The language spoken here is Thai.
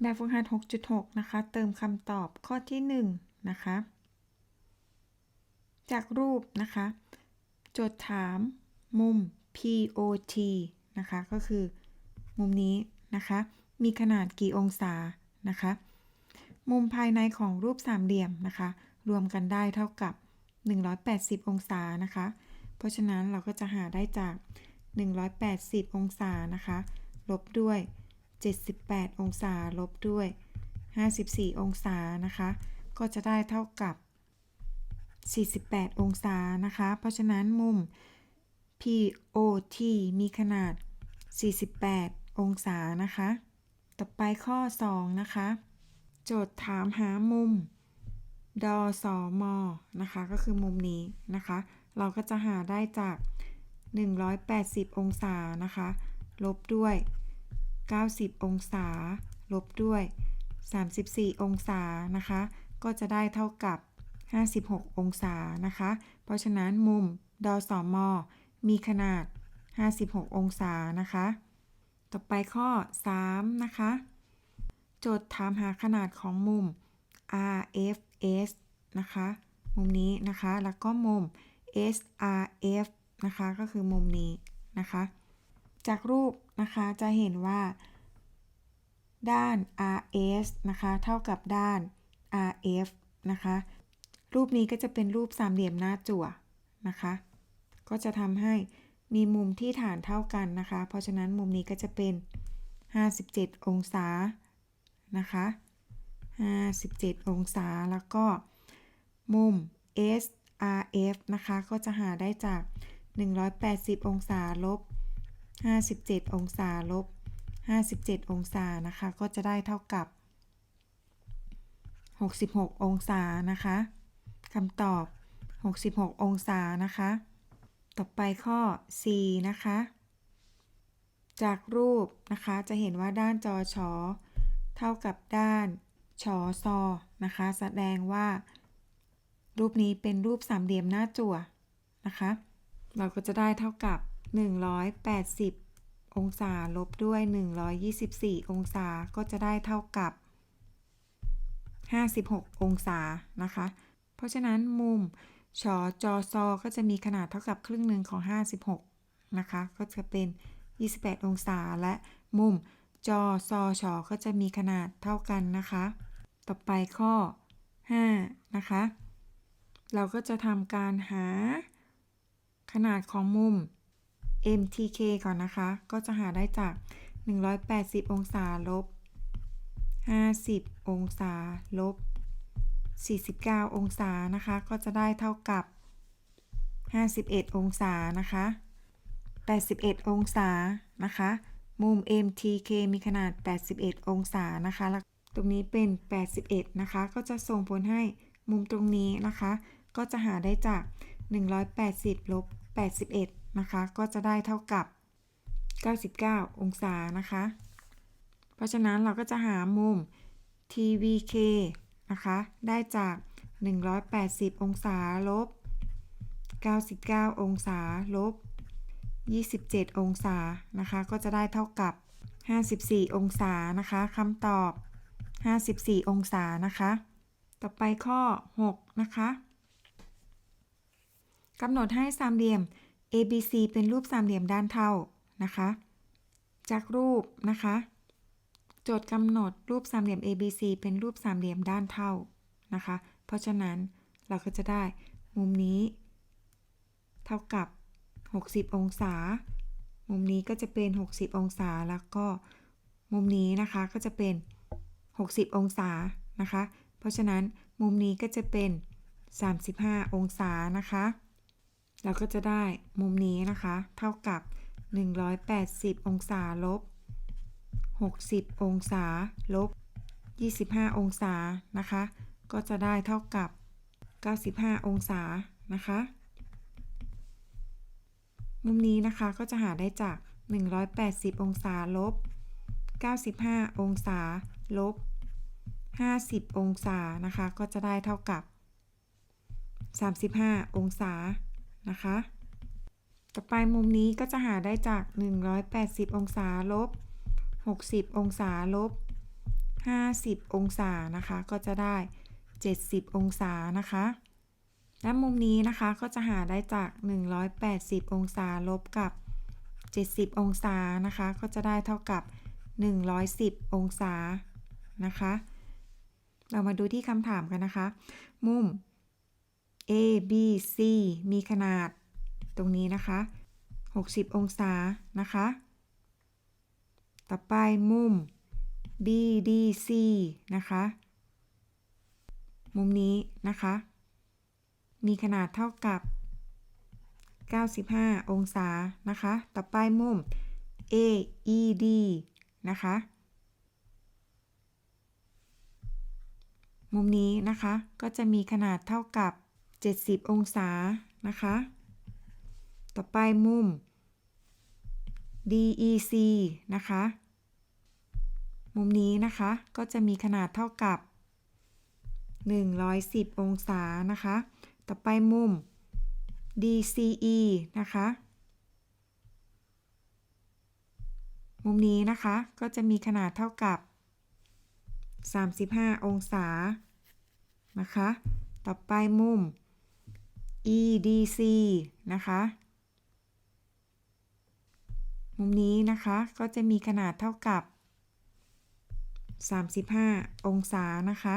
แบบฝึกหัด 6.6 นะคะ เติมคำตอบข้อที่ 1 นะคะ จากรูปนะคะ โจทย์ถามมุม POT นะคะ ก็คือมุมนี้นะคะ มีขนาดกี่องศานะคะ มุมภายในของรูปสามเหลี่ยมนะคะ รวมกันได้เท่ากับ 180 องศานะคะ เพราะฉะนั้นเราก็จะหาได้จาก 180 องศานะคะ ลบด้วย 78 องศาลบด้วย 54 องศานะคะ ก็จะได้เท่ากับ 48 องศานะคะ เพราะฉะนั้นมุม POT มีขนาด 48 องศานะคะ ต่อไปข้อ 2 นะคะ โจทย์ถามหามุมดอสอมอนะคะ ก็คือมุมนี้นะคะ เราก็จะหาได้จาก 180 องศานะคะ ลบด้วย 90 องศา ลบด้วย 34 องศานะคะ ก็จะได้เท่ากับ 56 องศานะคะ เพราะฉะนั้นมุมดอสอมอมีขนาด 56 องศานะคะ ต่อไปข้อ 3 นะคะ โจทย์ถามหาขนาดของมุม RFS นะคะ มุมนี้นะคะ แล้วก็มุม SRF นะคะ ก็คือมุมนี้นะคะ จากรูป นะคะ จะเห็นว่า ด้าน RS นะคะ เท่ากับด้าน RF นะคะ รูปนี้ก็จะเป็นรูปสามเหลี่ยมหน้าจั่วนะคะ ก็จะทำให้มีมุมที่ฐานเท่ากันนะคะ เพราะฉะนั้นมุมนี้ก็จะเป็น 57 องศานะคะ 57 องศา แล้วก็มุม SRF นะคะ ก็จะหาได้จาก 180 องศาลบ 57 องศาลบ 57 องศานะคะ ก็จะได้เท่ากับ 66 องศานะคะคำตอบ 66 องศานะคะ ต่อไปข้อ4นะคะ จากรูปนะคะจะเห็นว่าด้านจอชอเท่ากับด้านชอซอนะคะ แสดงว่า รูปนี้เป็นรูปสามเหลี่ยมหน้าจั่วนะคะ เราก็จะได้เท่ากับ 180 องศาลบด้วย 124 องศาก็จะได้เท่ากับ 56 องศานะคะ เพราะฉะนั้นมุมชอจอซอก็จะมีขนาดเท่ากับครึ่งหนึ่งของ 56 นะคะ ก็จะเป็น 28 องศาและมุมจอซอชอก็จะมีขนาดเท่ากันนะคะ ต่อไปข้อ 5 นะคะ เราก็จะทำการหาขนาดของมุม MTK ก่อนนะคะ ก็จะหาได้จาก 180 องศาลบ 50 องศาลบ 49 องศานะคะ ก็จะได้เท่ากับ 51 องศานะคะ 81 องศานะคะ มุม MTK มีขนาด 81 องศานะคะ ตรงนี้เป็น 81 นะคะ ก็จะส่งผลให้มุมตรงนี้นะคะ ก็จะหาได้จาก 180 ลบ 81 นะคะ ก็จะได้เท่ากับ 99 องศานะคะ เพราะฉะนั้นเราก็จะหามุม TVK นะคะ ได้จาก 180 องศาลบ 99 องศาลบ 27 องศานะคะ ก็จะได้เท่ากับ 54 องศานะคะคำตอบ 54 องศานะคะ ต่อไปข้อ 6 นะคะกำหนดให้สามเหลี่ยม ABC เป็นรูปสามเหลี่ยมด้านเท่านะคะ จากรูปนะคะ โจทย์กำหนดรูปสามเหลี่ยม ABC เป็นรูปสามเหลี่ยมด้านเท่านะคะ เพราะฉะนั้นเราก็จะได้มุมนี้ เท่ากับ 60 องศา มุมนี้ก็จะเป็น 60 องศาแล้วก็มุมนี้นะคะก็จะเป็น 60 องศานะคะ เพราะฉะนั้นมุมนี้ก็จะเป็น 35 องศานะคะ เราก็จะได้มุมนี้นะคะ เท่ากับ 180 องศาลบ 60 องศาลบ 25 องศานะคะ ก็จะได้เท่ากับ 95 องศานะคะ มุมนี้นะคะก็จะหาได้จาก 180 องศาลบ 95 องศาลบ 50 องศานะคะ ก็จะได้เท่ากับ 35 องศา นะคะ ต่อไปมุมนี้ก็จะหาได้จาก 180 องศาลบ 60 องศาลบ 50 องศานะคะ ก็จะได้ 70 องศานะคะ และมุมนี้นะคะก็จะหาได้จาก 180 องศาลบกับ 70 องศานะคะ ก็จะได้เท่ากับ 110 องศานะคะ เรามาดูที่คำถามกันนะคะ มุม A B C มีขนาด ตรงนี้นะคะ 60 องศานะคะ ต่อไปมุม B D C นะคะ มุมนี้นะคะ มีขนาดเท่ากับ 95 องศานะคะ ต่อไปมุม A E D นะคะ มุมนี้นะคะก็จะมีขนาดเท่ากับ 70 องศานะคะ ต่อไปมุม DEC นะคะ มุมนี้นะคะก็จะมีขนาดเท่ากับ 110 องศานะคะ ต่อไปมุม DCE นะคะ มุมนี้นะคะก็จะมีขนาดเท่ากับ 35 องศานะคะ ต่อไปมุม EDC นะคะ มุมนี้นะคะก็จะมีขนาดเท่ากับ 35 องศานะคะ